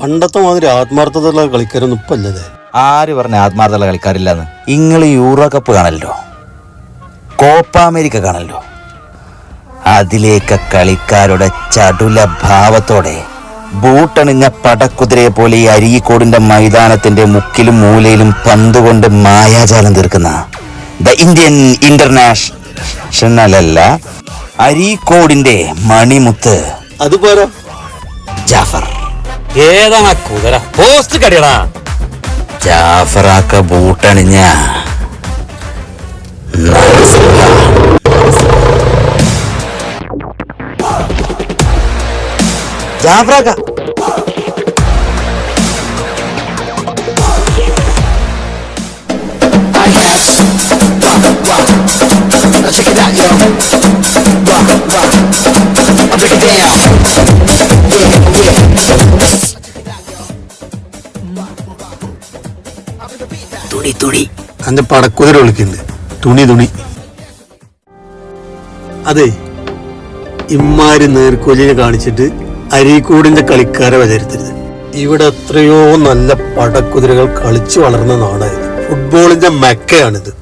പണ്ടത്തെ മാതിരി ആത്മാർത്ഥതയുള്ള കളിക്കാരൊന്നും ഇപ്പൊ അല്ലതേ ആര് പറഞ്ഞ ആത്മാർത്ഥതയുള്ള കളിക്കാരില്ലെന്ന്? നിങ്ങൾ യൂറോ കപ്പ് കാണല്ലോ. കോപ്പ അമേരിക്ക കാണല്ലോ. അതിലേക്ക് കളിക്കാരുടെ ചടുല ഭാവത്തോടെ ബൂട്ടണിഞ്ഞ പടക്കുതിരയെ പോലെ ഈ അരീക്കോടിന്റെ മൈതാനത്തിന്റെ മുക്കിലും മൂലയിലും പന്തുകൊണ്ട് മായാജാലം തീർക്കുന്ന ദ ഇന്ത്യൻ ഇന്റർനാഷണലല്ല അരീക്കോടിന്റെ മണിമുത്ത് അത് പോരാ. ജാഫർ. ഏതാണ് കുതിര പോസ്റ്റ് കടിയടാ. ജാഫറാക്ക ബൂട്ടണിഞ്ഞ ജാഫറാക്ക. Now തുണി തുണി. അന്റെ പടക്കുതിര വിളിക്കുന്നുണ്ട്. തുണി തുണി. അതെ ഇമ്മാരി നേർക്കോലിനെ കാണിച്ചിട്ട് അരീക്കോടിന്റെ കളിക്കാരെ വിചാരിത്തരുത്. ഇവിടെ എത്രയോ നല്ല പടക്കുതിരകൾ കളിച്ചു വളർന്ന നാടായത് ഫുട്ബോളിന്റെ മെക്കയാണിത്.